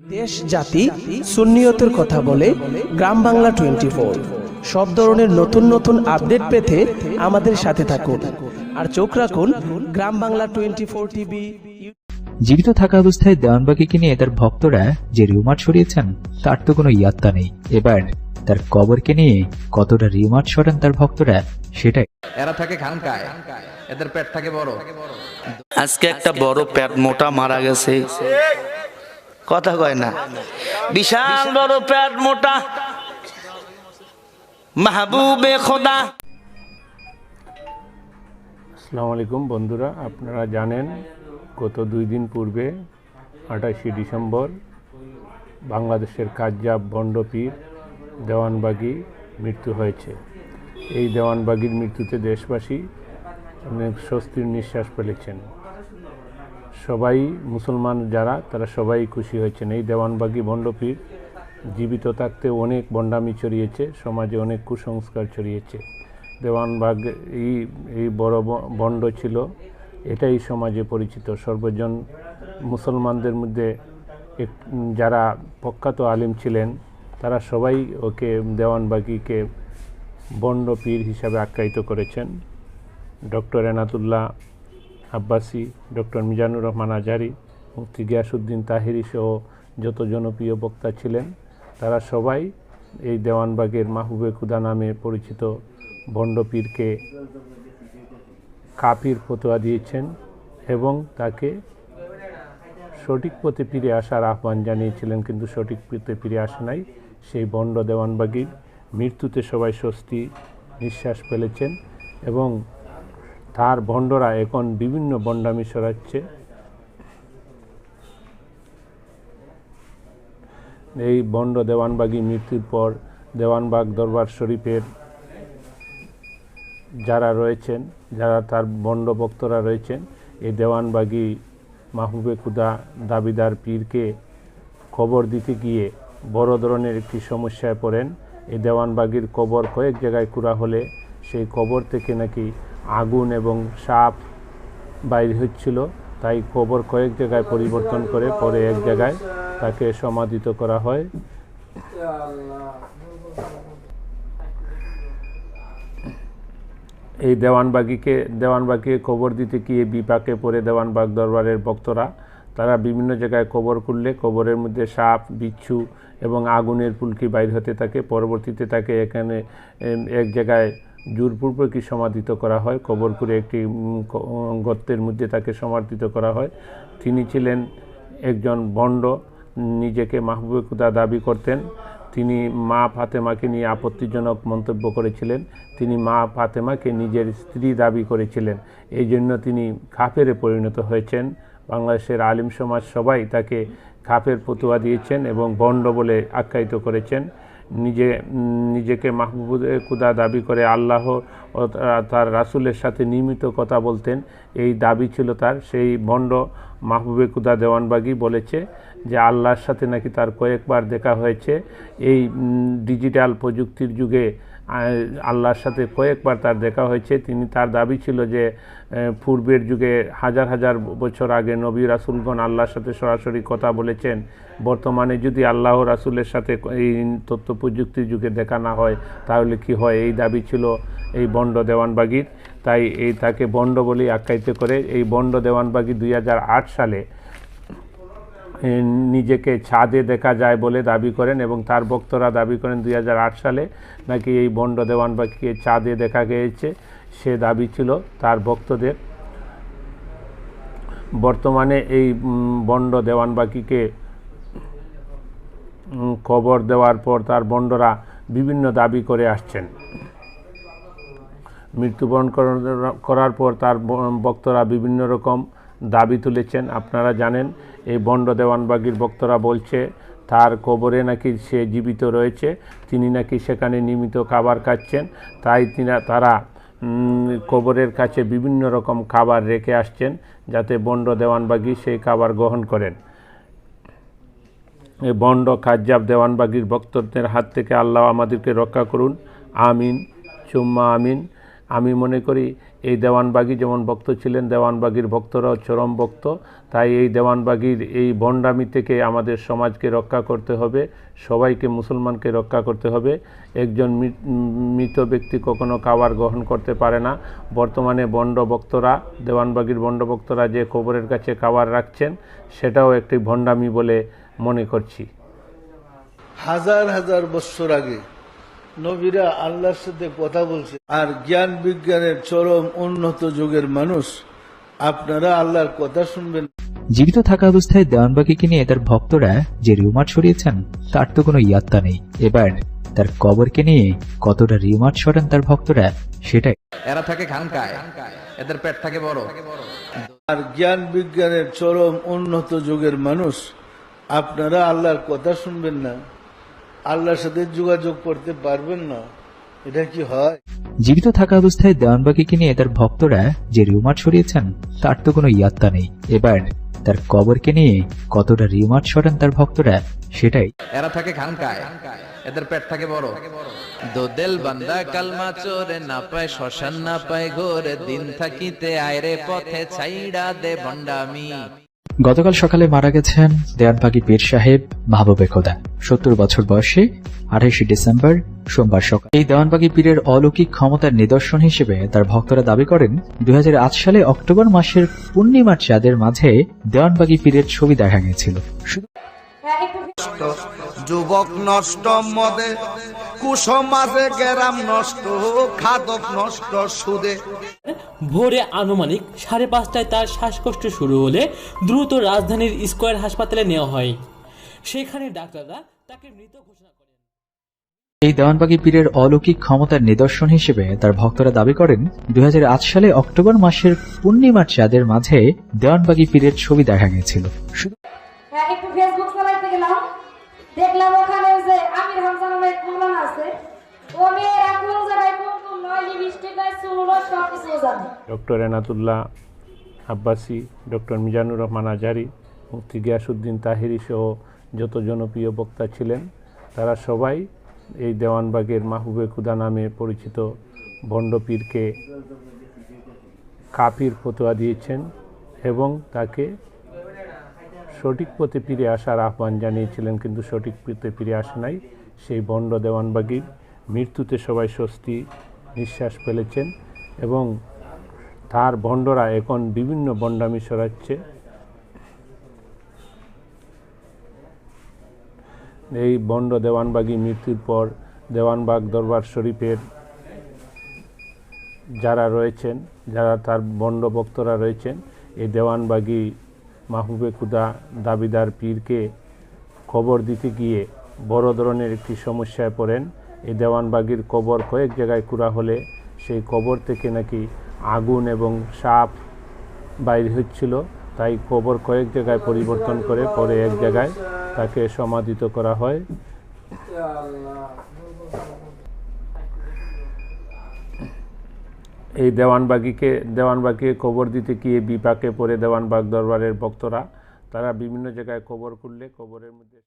দেশ জাতি সুন্নিয়তের কথা বলে গ্রাম বাংলা টোয়েন্টি ফোর সব ধরনের নতুন নতুন আপডেট পেতে আমাদের সাথে থাকুন। আর চোখ রাখুন Gram Bangla twenty four TV. জীবিত থাকা অবস্থায় দেওয়ানবাগিকে নিয়ে তার ভক্তরা যে রিউমার ছড়িয়েছেন তার তো কোনো ইয়াত্তা নেই। এবার তার কবরকে নিয়ে কতটা রিউমার ছড়ান তার ভক্তরা সেটাই। এরা থাকে খানকায়। এদের পেট থাকে বড়। আজকে একটা বড় পেট মোটা মারা গেছে। কথা কয় না। বিশাল বড় পেট মোটা। মাহবুবে খোদা। আসসালামু আলাইকুম বন্ধুরা, আপনারা জানেন, গত দুই দিন পূর্বে আঠাশে ডিসেম্বর বাংলাদেশের কাজ্জাব বন্ডপীর দেওয়ানবাগি মৃত্যু হয়েছে। এই দেওয়ানবাগির মৃত্যুতে দেশবাসী অনেক স্বস্তির নিঃশ্বাস ফেলেছেন। সবাই মুসলমান যারা, তারা সবাই খুশি হয়েছেন। এই দেওয়ানবাগি বন্ডপীর জীবিত থাকতে অনেক বন্ডামি ছড়িয়েছে, সমাজে অনেক কুসংস্কার ছড়িয়েছে। দেওয়ানবাগ এই এই বড় বন্ড ছিল, এটাই সমাজে পরিচিত। সর্বজন মুসলমানদের মধ্যে যারা প্রখ্যাত আলিম ছিলেন, তারা সবাই ওকে দেওয়ানবাগিকে বন্ড পীর হিসাবে আখ্যায়িত করেছেন। ডক্টর এনাতুল্লাহ আব্বাসি, ডক্টর মিজানুর রহমান আজহারি মুফতি গিয়াসুদ্দিন তাহিরি সহ যত জনপ্রিয় বক্তা ছিলেন, তারা সবাই এই দেওয়ানবাগের মাহবুবে খুদা নামে পরিচিত বন্ডপীরকে কাপির ফতোয়া দিয়েছেন এবং তাকে সঠিক পথে ফিরে আসার আহ্বান জানিয়েছিলেন, কিন্তু সঠিক পথে ফিরে আসে নাই। সেই বন্ড দেওয়ানবাগির মৃত্যুতে সবাই স্বস্তি নিঃশ্বাস ফেলেছেন এবং তার বন্ডরা এখন বিভিন্ন বন্ডামি সরাচ্ছে এই বন্ড দেওয়ানবাগী মৃত্যুর পর দেওয়ানবাগ দরবার শরীফের যারা রয়েছেন, যারা তার বন্ড ভক্তরা রয়েছেন, এই দেওয়ানবাগী মাহবুবে খুদা দাবিদার পীরকে খবর দিতে গিয়ে বড় ধরনের একটি সমস্যায় পড়েন। এই দেওয়ানবাগির কবর কয়েক জায়গায় কুড়া হলে সেই কবর থেকে নাকি আগুন এবং সাপ বাইর হচ্ছিল, তাই কবর কয়েক জায়গায় পরিবর্তন করে পরে এক জায়গায় তাকে সমাধিত করা হয়। এই দেওয়ানবাগিকে দেওয়ানবাগিকে কবর দিতে গিয়ে বিপাকে পড়ে দেওয়ানবাগ দরবারের ভক্তরা, তারা বিভিন্ন জায়গায় কবর করলে কবরের মধ্যে সাপ, বিচ্ছু এবং আগুনের পুলকি বাইর হতে থাকে। পরবর্তীতে তাকে এখানে এক জায়গায় জোরপূর্বকই সমাধিত করা হয়? কবর করে একটি গর্তের মধ্যে তাকে সমাধিত করা হয়। তিনি ছিলেন একজন বন্ড, নিজেকে মাহবুবে খুদা দাবি করতেন। তিনি মা ফাতেমাকে নিয়ে আপত্তিজনক মন্তব্য করেছিলেন। তিনি মা ফাতেমাকে নিজের স্ত্রী দাবি করেছিলেন। এই জন্য তিনি খাফেরে পরিণত হয়েছেন। বাংলাদেশের আলিম সমাজ সবাই তাকে খাফের ফতুয়া দিয়েছেন এবং বন্ড বলে আখ্যায়িত করেছেন। নিজে, নিজেকে মাহবুব খুদা দাবি করে আল্লাহ ও তার রাসুলের সাথে নিয়মিত কথা বলতেন। এই দাবি ছিল তার। সেই ভণ্ড মাহবুবে কুদা দেওয়ানবাগি বলেছে যে, আল্লাহর সাথে নাকি তার কয়েকবার দেখা হয়েছে। এই ডিজিটাল প্রযুক্তির যুগে আল্লাহর সাথে কয়েকবার তার দেখা হয়েছে। তিনি তার দাবি ছিল যে পূর্বের যুগে হাজার হাজার বছর আগে নবী রাসুলগণ আল্লাহর সাথে সরাসরি কথা বলেছেন। বর্তমানে যদি আল্লাহ রাসুলের সাথে এই তথ্য প্রযুক্তির যুগে দেখা না হয়, তাহলে কি হয়? এই দাবি ছিল এই বন্ড দেওয়ানবাগির। তাই এই তাকে বন্ড বলেই আখ্যায়িত করে। এই বন্ড দেওয়ানবাগি দুই হাজার আট সালে নিজেকে ছাদে দেখা যায় বলে দাবি করেন এবং তার ভক্তরা দাবি করেন দু হাজার আট সালে নাকি এই বন্ড দেওয়ান দেওয়ানবাগিকে চাঁদে দেখা গিয়েছে সে দাবি ছিল তার ভক্তদের। বর্তমানে এই বন্ড দেওয়ানবাগিকে উম, কবর দেওয়ার পর তার বন্ডরা বিভিন্ন দাবি করে আসছেন। মৃত্যুবরণ করার- পর তার ব- ভক্তরা বিভিন্ন রকম দাবি তুলেছেন। আপনারা জানেন, এই বন্ড দেওয়ানবাগির বক্তরা বলছে, তার কবরে নাকি সে জীবিত রয়েছে, তিনি নাকি সেখানে নিয়মিত খাবার খাচ্ছেন, তাই তিনা, তারা কবরের কাছে বিভিন্ন রকম খাবার রেখে আসছেন, যাতে বন্ড দেওয়ানবাগি সেই খাবার গ্রহণ করেন। এই বন্ড কাজ্জাব দেওয়ানবাগির ভক্তদের হাত থেকে আল্লাহ আমাদেরকে রক্ষা করুন। আমিন। চুম্মা আমিন। আমি মনে করি এই দেওয়ানবাগি যেমন ভক্ত ছিলেন, দেওয়ানবাগির ভক্তরাও চরম ভক্ত। তাই এই দেওয়ানবাগির এই ভণ্ডামি থেকে আমাদের সমাজকে রক্ষা করতে হবে, সবাইকে মুসলমানকে রক্ষা করতে হবে। একজন মৃত- ব্যক্তি কখনো খাবার গ্রহণ করতে পারে না। বর্তমানে বন্ড ভক্তরা, দেওয়ানবাগির বন্ড ভক্তরা যে কবরের কাছে খাবার রাখছেন, সেটাও একটি ভণ্ডামি বলে মনে করছি। হাজার হাজার বছর আগে নবীরা আল্লাহর সাথে কথা বলছে। আর জ্ঞান বিজ্ঞানের চরম উন্নত যুগের মানুষ আপনারা আল্লাহর কথা শুনবেন। জীবিত থাকা অবস্থায় দেওয়ানবাগিকে নিয়ে তার ভক্তরা যে রিউমার ছড়িয়েছেন তার তো কোনো ইয়াত্তা নেই। এবার তার কবরকে নিয়ে কতটা রিউমার ছড়ান তার ভক্তরা সেটাই। এরা থাকে খানকায় এদের পেট থাকে বড়। আর জ্ঞান বিজ্ঞানের চরম উন্নত যুগের মানুষ আপনারা আল্লাহর কথা শুনবেন না। আল্লাহর সাথে যোগাযোগ করতে পারবেন না। এটা কি হয়? জীবিত থাকা অবস্থায় দেওয়ানবাগিকে নিয়ে তার ভক্তরা যে রিউমার ছড়িয়েছেন তার তো কোনো ইয়াত্তা নেই। এবার তার কবরকে নিয়ে কতটা রিউমার ছড়ান তার ভক্তরা সেটাই। এরা থাকে খানকায় এদের পেট থাকে বড়। দোদেল বান্দা কালমা চোরে না পায় শ্মশান না পায় ঘোরে। দিন থাকিতে আয়রে পথে ছাইড়া দে ভণ্ডামি। গতকাল সকালে মারা গেছেন দেয়ানবাগি পীর সাহেব মাহবুবে খোদা। সত্তর বছর বয়সে আঠাশে ডিসেম্বর, সোমবার সকাল। এই দেওয়ানবাগি পীরের অলৌকিক ক্ষমতার নিদর্শন হিসেবে তার ভক্তরা দাবি করেন, দুই হাজার আট সালে অক্টোবর মাসের পূর্ণিমার চাঁদের মাঝে দেওয়ানবাগি পীরের ছবি দেখা গেছিল। যুবক নষ্ট মদে কুসমাজে গেরাম নষ্ট খাদক নষ্ট সুদে। ভোরে আনুমানিক সাড়ে পাঁচটায় তার শ্বাসকষ্ট শুরু হলে দ্রুত রাজধানীর স্কয়ার হাসপাতালে নেওয়া হয়। সেখানে ডাক্তাররা তাকে মৃত ঘোষণা করেন। এই দেওয়ানবাগি পীরের অলৌকিক ক্ষমতার নিদর্শন হিসেবে তার ভক্তরা দাবি করেন দুই হাজার আট সালে অক্টোবর মাসের পূর্ণিমার চাঁদের মাঝে দেওয়ানবাগি পীরের ছবি দেখা গেছিল। দেখলাম ওখানে যে আমির হামজা নামে এক আছে। ও মেয়েরা কোন জায়গায় কোন কোন নয়, লিপস্টিক নয় চুল সব কিছু জানে। ডক্টর এনাতুল্লাহ আব্বাসি, ডক্টর মিজানুর রহমান আজারি, মুফতি গিয়াসুদ্দিন তাহিরি সহ যত জনপ্রিয় বক্তা ছিলেন, তারা সবাই এই দেওয়ানবাগের মাহবুবে খুদা নামে পরিচিত ভণ্ডপীরকে কাপির ফতোয়া দিয়েছেন এবং তাকে সঠিক পথে ফিরে আসার আহ্বান জানিয়েছিলেন, কিন্তু সঠিক পথে ফিরে আসে নাই। সেই বন্ড দেওয়ানবাগির মৃত্যুতে সবাই স্বস্তি নিঃশ্বাস ফেলেছেন এবং তার ভণ্ডরা এখন বিভিন্ন বন্ডামি সরাচ্ছে। এই বন্ড দেওয়ানবাগি মৃত্যুর পর দেওয়ানবাগ দরবার শরীফের যারা রয়েছেন, যারা তার বন্ড ভক্তরা রয়েছেন, এই দেওয়ানবাগি মাহবুবে খুদা দাবিদার পীরকে খবর দিতে গিয়ে বড় ধরনের একটি সমস্যায় পড়েন। এই দেওয়ানবাগির কবর কয়েক জায়গায় কুড়া হলে সেই কবর থেকে নাকি আগুন এবং সাপ বাইর হচ্ছিল। তাই কবর কয়েক জায়গায় পরিবর্তন করে পরে এক জায়গায় তাকে সমাধিত করা হয়। এই দেওয়ানবাগিকে দেওয়ানবাগিকে কবর দিতে গিয়ে বিপাকে পড়ে দেওয়ানবাগ দরবারের ভক্তরা। তারা বিভিন্ন জায়গায় কবর খুললে কবরের মধ্যে